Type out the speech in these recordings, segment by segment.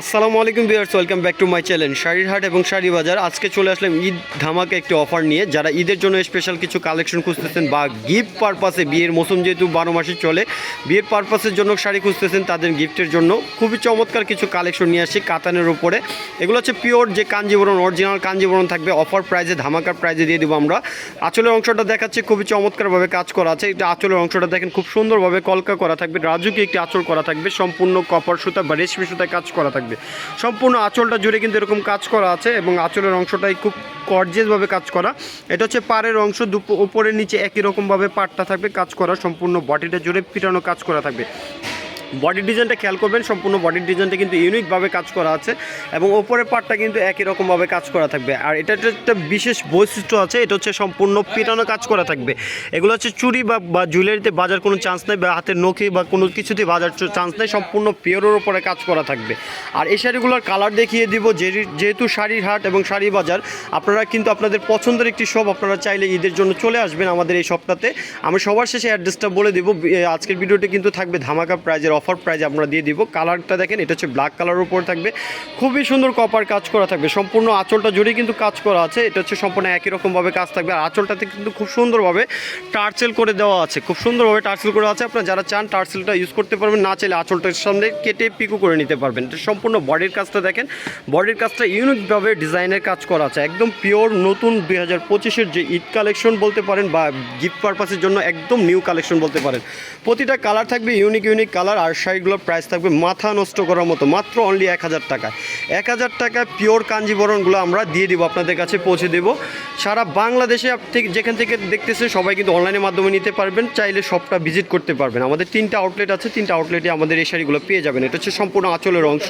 আসসালামু আলাইকুম viewers, welcome back to my channel শাড়ির হাট এবং শাড়ি বাজার আজকে চলে আসলাম ঈদ ধামাকা একটি অফার নিয়ে। যারা ঈদের জন্য স্পেশাল কিছু কালেকশন খুঁজতেছেন বা গিফট পারপাসে বিয়ের মৌসুম যেহেতু বারো মাসে চলে, বিয়ের পারপাসের জন্য শাড়ি খুঁজতেছেন তাদের গিফটের জন্য। খুবই চমৎকার কিছু কালেকশন নিয়ে আসছি কাতানের উপরে। এগুলো হচ্ছে পিওর যে কাঞ্জিবরণ অরিজিনাল কাঞ্জিবরণ থাকবে। অফার প্রাইজে ধামাকার প্রাইজে দিয়ে দেবো আমরা। আঁচলের অংশটা দেখাচ্ছে, খুবই চমৎকারভাবে কাজ করা আছে। এটা আঁচলের অংশটা দেখেন, খুব সুন্দরভাবে কলকা করা থাকবে। রাজুকে একটি আঁচল করা থাকবে। সম্পূর্ণ কপার সুতা বা রেশমি সুতায় কাজ করা থাকবে। সম্পূর্ণ আঁচলটা জুড়ে কিন্তু এরকম কাজ করা আছে এবং আঁচলের অংশটাই খুব কর্জেসভাবে কাজ করা। এটা হচ্ছে পাড়ের অংশ উপরের নিচে একই রকমভাবে পাটটা থাকবে, কাজ করা সম্পূর্ণ বডিটা জুড়ে ফিটানো কাজ করা থাকবে। বডি ডিজাইনটা খেয়াল করবেন, সম্পূর্ণ বডির ডিজাইনটা কিন্তু ইউনিকভাবে কাজ করা আছে এবং ওপরের পার্টটা কিন্তু একই রকমভাবে কাজ করা থাকবে। আর এটা একটা বিশেষ বৈশিষ্ট্য আছে, এটা হচ্ছে সম্পূর্ণ পিটানো কাজ করা থাকবে। এগুলো হচ্ছে চুরি বা জুয়েলারিতে বাজার কোনো চান্স নেই বা হাতের নখি বা কোনো কিছুতে বাজার চান্স নেই, সম্পূর্ণ পিওরের ওপরে কাজ করা থাকবে। আর এই শাড়িগুলোর কালার দেখিয়ে দিব যেহেতু শাড়ির হাট এবং শাড়ি বাজার, আপনারা কিন্তু আপনাদের পছন্দের একটি শপ আপনারা চাইলে ঈদের জন্য চলে আসবেন আমাদের এই শপটাতে আমি সবার শেষে অ্যাড্রেসটা বলে দেবো আজকের ভিডিওটি কিন্তু থাকবে ধামাকা প্রাইজের অফার প্রাইজ আমরা দিয়ে দিব। কালারটা দেখেন, এটা হচ্ছে ব্ল্যাক কালারের উপর থাকবে। খুবই সুন্দর কপার কাজ করা থাকবে। সম্পূর্ণ আঁচলটা জুড়ে কিন্তু কাজ করা আছে। এটা হচ্ছে সম্পূর্ণ একই রকমভাবে কাজ থাকবে। আর আঁচলটাতে কিন্তু খুব সুন্দরভাবে টার্সেল করে দেওয়া আছে। খুব সুন্দরভাবে টার্সেল করা আছে। আপনারা যারা চান টার্সেলটা ইউজ করতে পারবেন, না চাইলে আঁচলটার সামনে কেটে পিকু করে নিতে পারবেন। এটা সম্পূর্ণ বডির কাজটা দেখেন। বডির কাজটা ইউনিকভাবে ডিজাইনের কাজ করা আছে। একদম পিওর নতুন দুই হাজার পঁচিশের যে ঈদ কালেকশন বলতে পারেন বা গিফট পারপাসের জন্য একদম নিউ কালেকশন বলতে পারেন। প্রতিটা কালার থাকবে ইউনিক ইউনিক কালার আর শাড়িগুলোর প্রাইস থাকবে মাথা নষ্ট করার মতো, মাত্র অনলি এক হাজার টাকা। এক হাজার টাকায় পিওর কাঞ্জিবরণগুলো আমরা দিয়ে দিব, আপনাদের কাছে পৌঁছে দেব। সারা বাংলাদেশে থেকে যেখান থেকে দেখতেছে, সবাই কিন্তু অনলাইনের মাধ্যমে নিতে পারবেন, চাইলে সবটা ভিজিট করতে পারবেন। আমাদের তিনটা আউটলেট আছে, তিনটা আউটলেটে আমাদের এই শাড়িগুলো পেয়ে যাবেন। এটা হচ্ছে সম্পূর্ণ আঁচলের অংশ।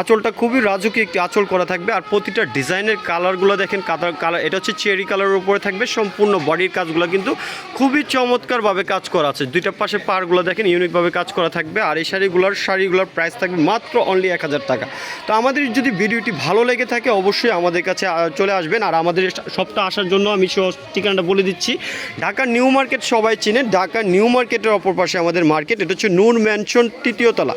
আঁচলটা খুবই রাজুকি একটি আঁচল করা থাকবে, আর প্রতিটা ডিজাইনের কালারগুলো দেখেন কালার কালার এটা হচ্ছে চেরি কালারের উপরে থাকবে, সম্পূর্ণ বডির কাজগুলো কিন্তু খুবই চমৎকারভাবে কাজ করা আছে। দুইটা পাশে পাড়গুলো দেখেন ইউনিকভাবে কাজ করা থাকবে। আর এই শাড়িগুলোর শাড়িগুলোর প্রাইস থাকবে মাত্র অনলি এক হাজার টাকা। তো আমাদের যদি ভিডিওটি ভালো লেগে থাকে, অবশ্যই আমাদের কাছে চলে আসবেন। আর আমাদের সপ্তাহ আসার জন্য আমি ঠিকানাটা বলে দিচ্ছি। ঢাকা নিউ মার্কেট সবাই চিনে ঢাকা নিউ মার্কেটের অপর পাশে আমাদের মার্কেট। এটা হচ্ছে নূর ম্যানশন তৃতীয়তলা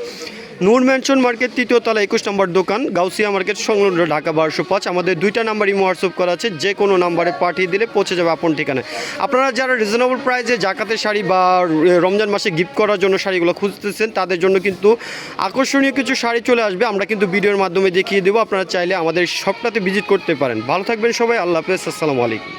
নূর ম্যানশন মার্কেট তৃতীয়তলা একুশ নম্বর দোকান, গাউসিয়া মার্কেট, সংলগ্ন ঢাকা বারোশো পাঁচ। আমাদের দুইটা নাম্বার ইমো হোয়াটসঅ্যাপ করা আছে, যে কোনো নাম্বারে পাঠিয়ে দিলে পৌঁছে যাবে আপন ঠিকানায়। আপনারা যারা রিজনেবল প্রাইসে জাকাতের শাড়ি বা রমজান মাসে গিফট করার জন্য শাড়িগুলো খুঁজতেছেন, তাদের জন্য কিন্তু আকর্ষণীয় কিছু শাড়ি চলে আসবে। আমরা কিন্তু ভিডিওর মাধ্যমে দেখিয়ে দেবো, আপনারা চাইলে আমাদের সবটাতে ভিজিট করতে পারেন। ভালো থাকবেন সবাই, আল্লাহ হাফেজ, আসসালামু আলাইকুম।